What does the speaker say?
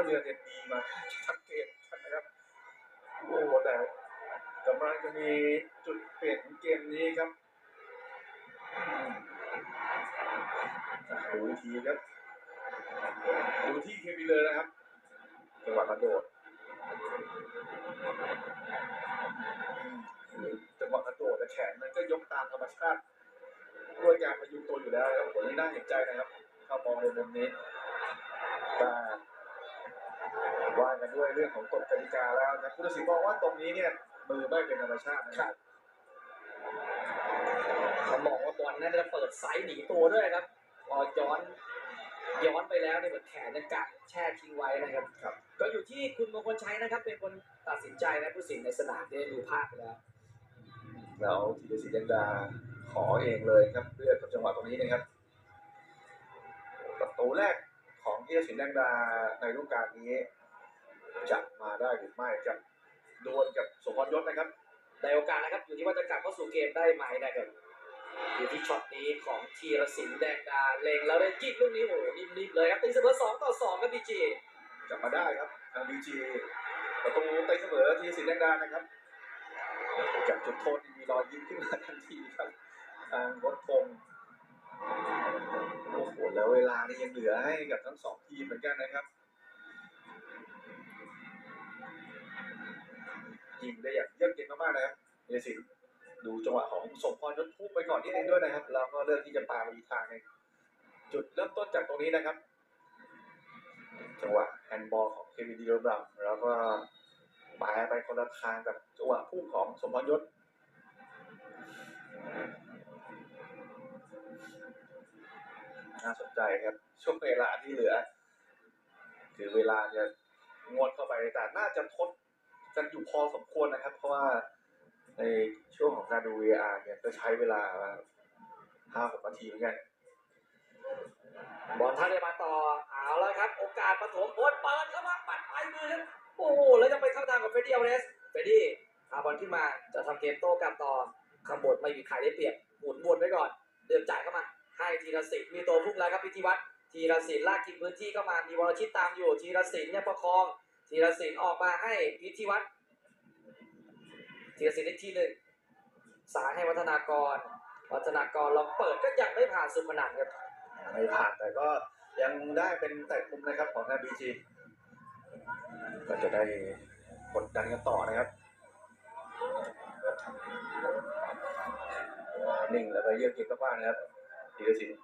าเรือเนี่ยดีมาชัดเจนนะครับโอ้โหแต่กำลังจะมีจุดเปลี่ยนเกมนี้ครับอืมอะดูวิธีครับดูที่เควิเลยนะครับจังหวะกระโดดจังหวะกระโดดแต่แขนมันก็ยกตามธรรมชาติด้วยการพยุงตัวอยู่แล้วครับผมนี่น่าเห็นใจนะครับถ้ามองในมุมนี้แต่ ว่ากันด้วยเรื่องของกฎกติกาแล้วนะคุณศิษย์บอกว่าตรงนี้เนี่ยมือไม่เป็นธรรมชาตินะครับเขามองว่าบอลน่าจะเปิดไซส์หนีตัวด้วยครับพอย้อนย้อนไปแล้วเนี่ยเหมือนแขนยังกัดแช่ทิ้งไว้นะครับครับ ก็อยู่ที่คุณมงคลชัยนะครับ เป็นคนตัดสินใจนะผู้สินในสนามได้ดูภาพไปแล้วแล้วธีรศิลป์ยังดาขอเองเลยครับเลือกกับจังหวะตรงนี้นะครับประตูแรกของธีรศิลป์ยังดาในฤดูกาลนี้ จะมาได้หรือไม่กับดวลกับสมพรยศนะครับในโอกาสนะครับ อยู่ที่ว่าจะกลับเข้าสู่เกมได้ไหมนะครับอยู่ที่ช็อตนี้ของทีรศิลป์แดงดาเลงแล้วได้ยิงลูกนี้โอ้โหนิ่มๆเลยครับตีเสมอสองต่อสองครับดีจีกลับมาได้ครับทางบีจีประตูตีเสมอธีรศิลป์ยังดานะครับจากจุดโทษมีรอยยิ้มขึ้นมาทันทีครับทางรถธงโอ้โหแล้วเวลานี่ยังเหลือให้กับทั้งสองทีมเหมือนกันนะครับ ยิงได้อย่างเยือกเย็นมากๆนะครับเอสิดูจังหวะของสมพรยศทุบไปก่อนนิดนึงด้วยนะครับแล้วก็เลือกที่จะปาไปอีกทางนึงจุดเริ่มต้นจากตรงนี้นะครับ จังหวะแฮนด์บอลของเควินดีโรบรัมแล้วก็ปาไปคนละทางกับจังหวะพุ่งของสมพรยศน่าสนใจครับช่วงเวลาที่เหลือ คือเวลาจะงวดเข้าไปแต่น่าจะทด พอสมควรนะครับ เพราะว่าในช่วงของการดู VR เนี่ยก็ใช้เวลาห้าหกนาทีเหมือนกันบอลท่าเรือมาต่อเอาแล้วครับ โอกาสปฐมพลเปิดเข้ามาปัดไปมือครับโอ้โหแล้วยังไปเข้าทางกับเฟรดดี้อัลเรสเฟรดดี้พาบอลขึ้นมาจะทำเกมโต้กลับต่อขบวนไม่มีใครได้เปรียบหมุนวนไว้ก่อนเดินจ่ายเข้ามา ให้ธีรศิลป์มีตัวพุ่งแล้วครับพิธีวัตรธีรศิลป์ลากกินพื้นที่เข้ามามีวรชิตตามอยู่ธีรศิลป์เนี่ยประคองธีรศิลป์ออกมาให้พิธีวัตร ธียสิลป์ที่หนึ่งสายให้วัฒนากร วัฒนากรลองเปิดก็ยังไม่ผ่านสุพนันครับไม่ผ่านแต่ก็ยังได้เป็นแต่คุมนะครับของทางบีจีก็จะได้กดดันกันต่อนะครับหนึ่งแล้วก็เยือกเก็นมากๆนะครับธีรศิลป์